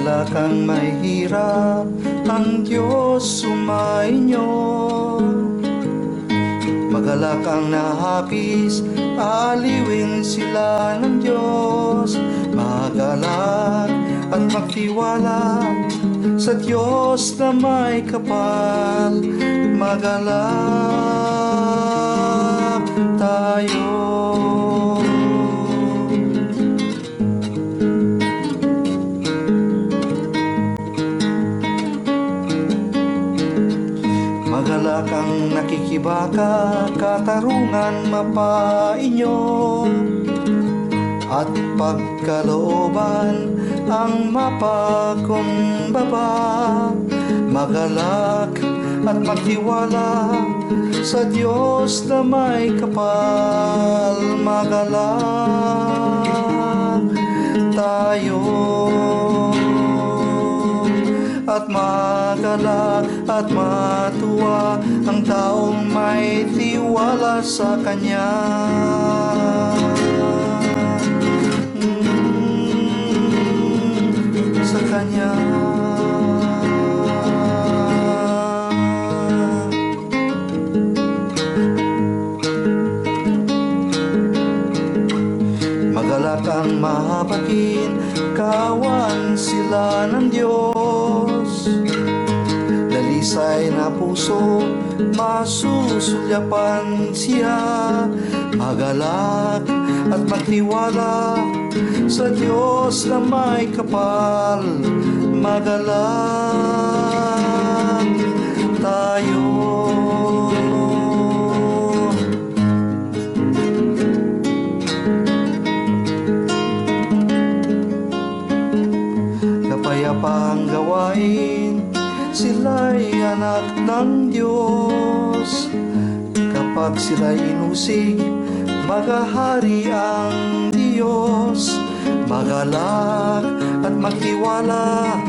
ng may hirap, ang Diyos sumainyo. Magalak ang nahapis, aliwin sila ng Diyos. Magalak at magtiwala sa Diyos na may kapal. Magalak tayo. Magalak ang nakikibaka, katarungan mapainyo. At pagkalooban ang mapakumbaba Magalak at magtiwala sa Diyos na may kapal. Magalak at magalak at matuwa ang taong may tiwala sa Kanya. Mm, sa. Magalak ang mahabakin, kawan sila ng Diyos. Dalisay na puso, masusulyapan siya. Magalak at magtiwala sa Diyos na may kapal. Magalak tayo. Kapayapang gawain, sila'y anak ng Diyos. Kapag sila'y inusig, magahari ang Diyos. Magalak at magtiwala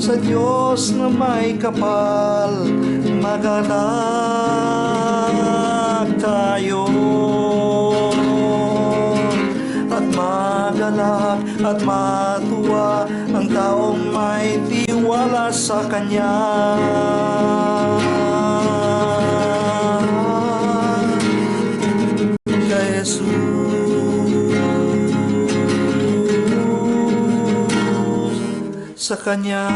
sa Diyos na may kapal. Magalak magalak at matuwa ang taong may tiwala sa Kanya. Kay Jesus sa Kanya.